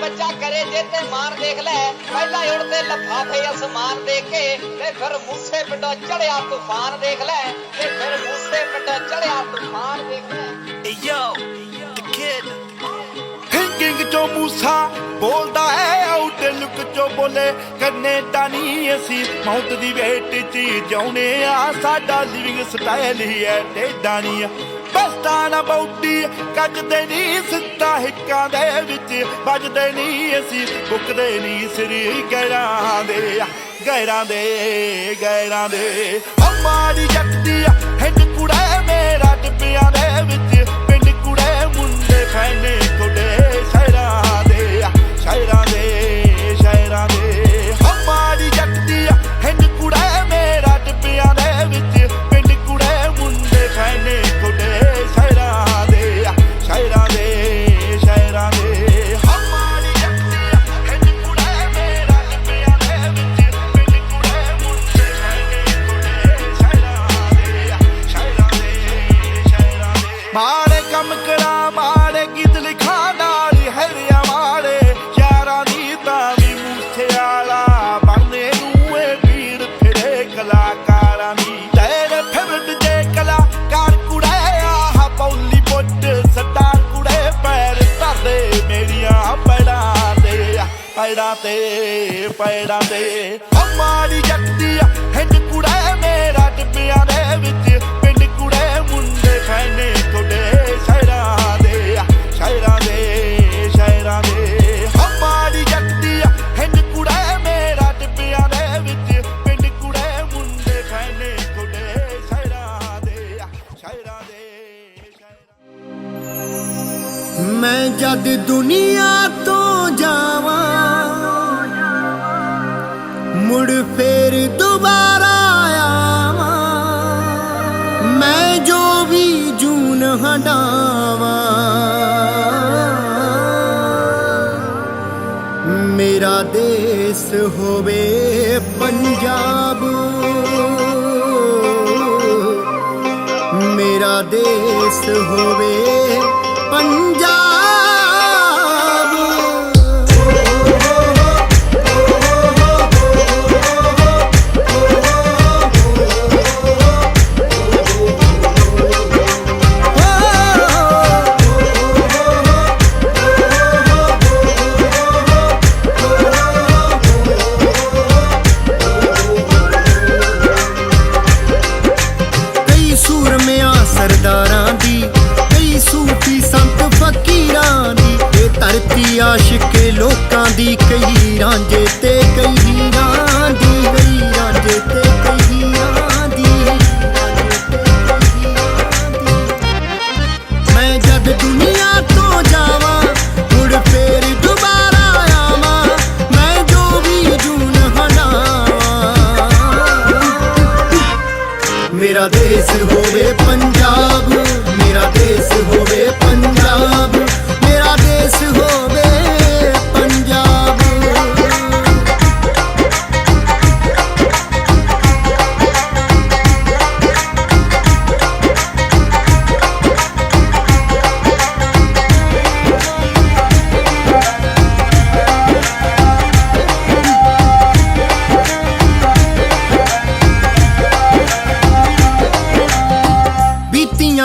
ਬੱਚਾ ਕਰੇ ਜੇ ਤੇ ਮਾਰ ਦੇਖ ਲੈ। ਪਹਿਲਾਂ ਉੜਦੇ ਲਫਾਫੇ ਅਸਮਾਨ ਦੇਖ ਕੇ ਤੇ ਫਿਰ ਮੂਸੇ ਪਿੰਡੋਂ ਚੜਿਆ ਤੂਫਾਨ ਦੇਖ ਲੈ। ਤੇ ਫਿਰ ਮੂਸੇ ਪਿੰਡੋਂ ਚੜਿਆ ਤੂਫਾਨ ਦੇਖ ਲੈ। The kid. ਥਿੰਕਿੰਗ ਚੋਂ ਮੂਸਾ ਬੋਲਦਾ ਹੈ ਆਊਟ ਲੁੱਕ ਚੋਂ ਬੋਲੇ ਕੈਨੇਡਾ ਨਹੀਂ ਅਸੀਂ। ਮੌਤ ਦੀ ਵੇਟ 'ਚ ਜਾਉਨੇ ਆ ਸਾਡਾ ਲਿਵਿੰਗ ਸਟਾਈਲ ਹੀ ਹੈ ਟੇਡਾ ਨਹੀਂ ਆ ਬੌਡੀ ਕੱਜਦੇ ਨਹੀਂ ਸਿੱਧਾ ਹਿੱਕਾਂ ਦੇ ਵਿੱਚ, ਵੱਜਦੇ ਨਹੀਂ ਅਸੀਂ ਬੁੱਕਦੇ ਨਹੀਂ ਸਰੀ ਗੈਰਾਂ ਦੇ ਗੈਰਾਂ ਦੇ ਗੈਰਾਂ ਦੇ। ਹਮਾਰੀ ਜੱਟਦੀ ਆ ਹਿੰਦ ਕੁੜੇ ਮੇਰਾ ਟਿੱਬਿਆਂ ਦੇ ਵਿੱਚ, ਪਿੰਡ ਕੁੜੇ ਮੁੰਡੇ ਫੈਨੇ ਤੇ, ਪੈੜਾਂ ਤੇ। ਹਮਾਰੀ ਜੱਟਦੀ ਆ ਹਿੰਦ ਕੁੜੇ, ਮੇਰਾ ਡਿੱਬਿਆਂ ਦੇ ਵਿੱਚ, ਪਿੰਡ ਕੁੜੇ ਮੁੰਡੇ ਫੈਨੇ ਮੁੜ ਫੇਰ ਦੁਬਾਰਾ ਆਵਾਂ। ਮੈਂ ਜੋ ਵੀ ਜੂਨ ਹਟਾਵਾਂ। ਮੇਰਾ ਦੇਸ ਹੋਵੇ ਪੰਜਾਬ। ਮੇਰਾ ਦੇਸ ਹੋਵੇ ਪੰਜਾਬ।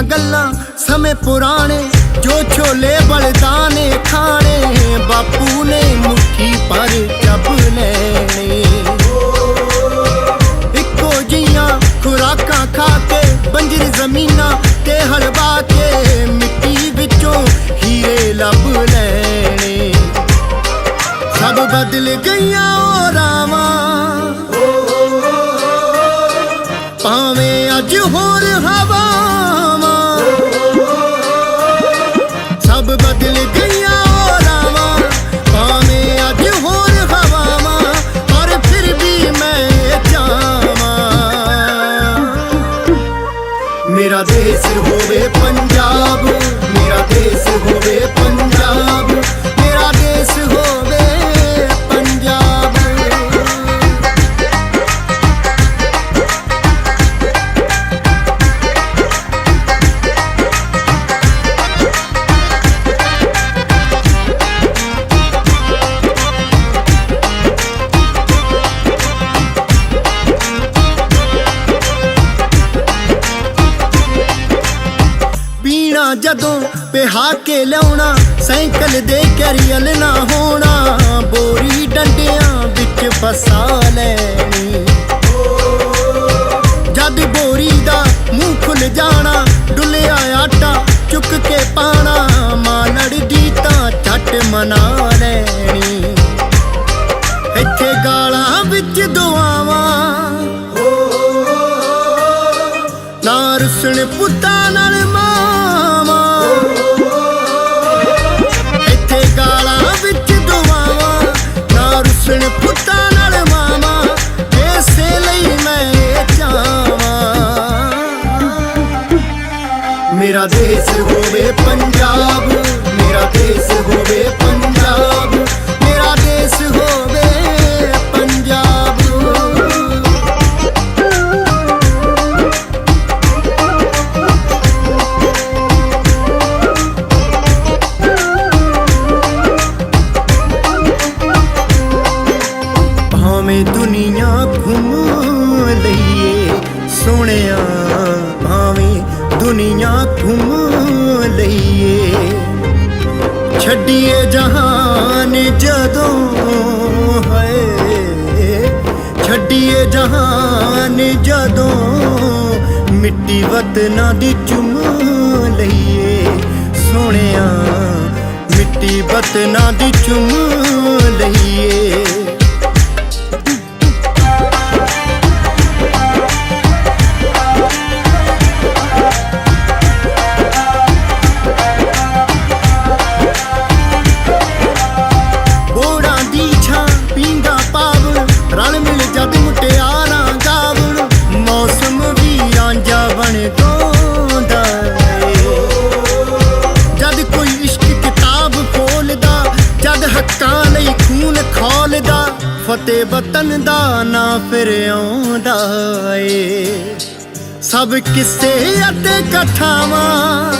ਬੀਤੀਆਂ ਗੱਲਾਂ ਸਮੇਂ ਪੁਰਾਣੇ, ਜੋ ਛੋਲੇ ਬਲਦਾਨੇ ਖਾਣੇ, ਬਾਪੂ ਨੇ ਮੁੱਠੀ ਪਰ ਚੱਬ ਲੈਣੇ। ਇੱਕੋ ਜੀਆਂ ਖੁਰਾਕਾਂ ਖਾ ਕੇ, ਬੰਜਰ ਜ਼ਮੀਨਾਂ ਤੇ ਹਲਵਾ ਕੇ, ਮਿੱਟੀ ਵਿੱਚੋਂ ਹੀਰੇ ਲੱਭ ਲੈਣੇ। ਸਭ ਬਦਲ ਗਈਆਂ ਉਹ ਰਾਵਾਂ ਭਾਵੇਂ ਅੱਜ ਹੋਰ ਮੇਰਾ ਦੇਸ਼ ਹੋਵੇ ਪੰਜਾਬ ਮੇਰਾ ਦੇਸ਼ ਹੋਵੇ ਜਦੋਂ ਪਿਹਾ ਕੇ ਲਿਆਉਣਾ, ਸਾਈਕਲ ਦੇ ਕੈਰੀਅਲ ਨਾ ਹੋਣਾ, ਬੋਰੀ ਡੰਡਿਆਂ ਵਿੱਚ ਫਸਾ ਲੈ ਜਦ ਬੋਰੀ ਦਾ ਮੂੰਹ ਖੁੱਲ ਜਾਣਾ, ਡੁੱਲਿਆ ਆਟਾ ਚੁੱਕ ਕੇ ਪਾਣਾ ਮਾਂ ਲੜਦੀ ਤਾਂ ਛੱਟ ਮਨਾ ਦੁਨੀਆ ਘੁੰਮ ਲਈਏ। ਛੱਡੀਏ ਜਹਾਨ ਜਦੋਂ ਹੈ। ਛੱਡੀਏ ਜਹਾਨ ਜਦੋਂ ਮਿੱਟੀ ਵਤਨਾਂ ਦੀ ਚੁੰਮ ਲਈਏ। ਸੋਹਣਿਆ, ਮਿੱਟੀ ਵਤਨਾਂ ਦੀ ਚੁੰਮ ਲਈਏ। ਫਤੇ ਵਤਨ ਦਾ ਨਾ ਫਿਰ ਆਉਂਦਾ ਏ। ਸਭ ਕਿਸੇ ਅਤੇ ਕਥਾਵਾਂ।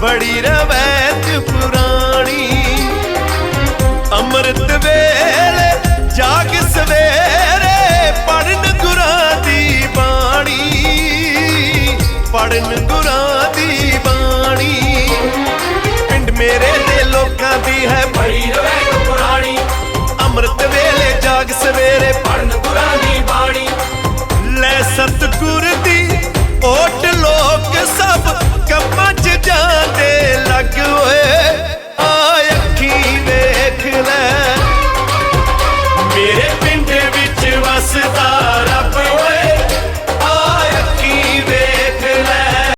ਬੜੀ ਰਵੈਤ ਪੁਰਾਣੀ। ਅੰਮ੍ਰਿਤ ਵੇਲੇ ਜਾਗ ਸਵੇਰੇ ਪੜਨ ਗੁਰਾਂ ਦੀ ਬਾਣੀ। ਪੜਨ ਗੁਰਾਂ ਦੀ ਬਾਣੀ। ਪਿੰਡ ਮੇਰੇ ਦੇ ਲੋਕਾਂ ਦੀ ਹੈ ਬੜੀ ਰਵੈਤ ਪੁਰਾਣੀ। ਅੰਮ੍ਰਿਤ ਵੇਲੇ ਜਾਗ ਸਵੇਰੇ ਪੜਨ ਗੁਰਾਂ ਦੀ ਬਾਣੀ। ਲੈ ਸਤਗੁਰ Good.